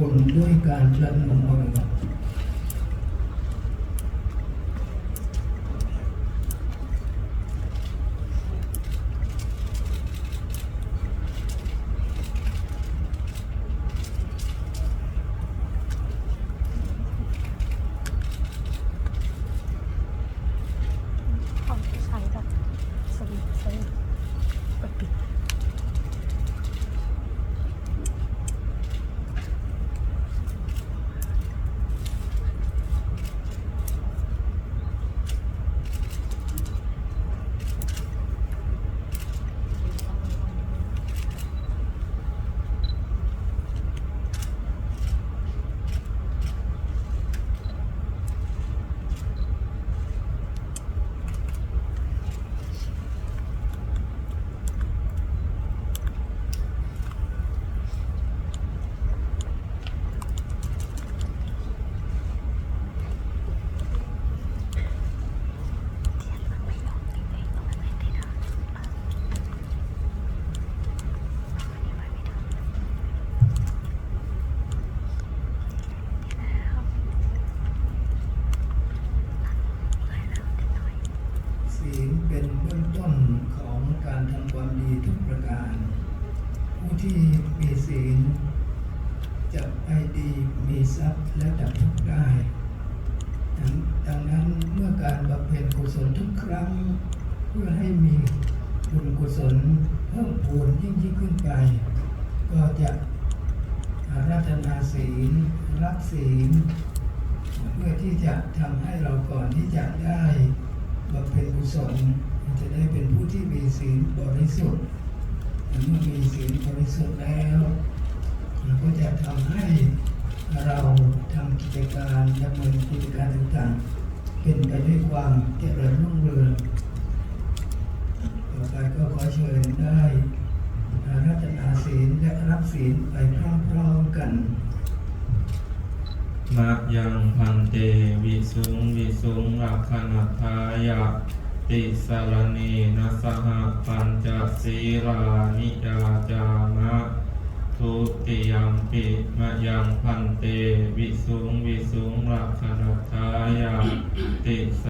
บุญด้วยการประนมมือ ของที่ใช้แบบสวิตช์ใช้กดปิด ศีลเป็นเบื้องต้นของการทำความดีทุกประการ ผู้ ที่มีศีลจะไปดีมีทรัพย์และดับทุกข์ได้ดังนั้นเมื่อการบำเพ็ญกุศลทุกครั้ง เพื่อให้มีบุญกุศลเพิ่มพูนยิ่งยิ่งขึ้นไป ก็จะรัธนาศีลรักศีลเพื่อที่จะทำให้เราก่อนที่จะได้บำเพ็ญกุศลจะได้เป็นผู้ที่มีศีลบริสุทธิ์ เมื่อมีศีลบริสุทธิ์แล้วเราก็จะทำให้เราทำกิจการดำเนินกิจการต่างๆ เป็นไปด้วยความเจริญรุ่งเรืองต่อไปก็ขอเชิญได้อารัตนาศีลและรับศีลไปพร้อมๆกันมะยังพันเตวิสุงวิสุงลักขณทายะ ติสารณีนัสหปัญจศีรานิยาจามะทุติยมปิมะยังพันเต วิสุงวิสุงลักขณทายาติส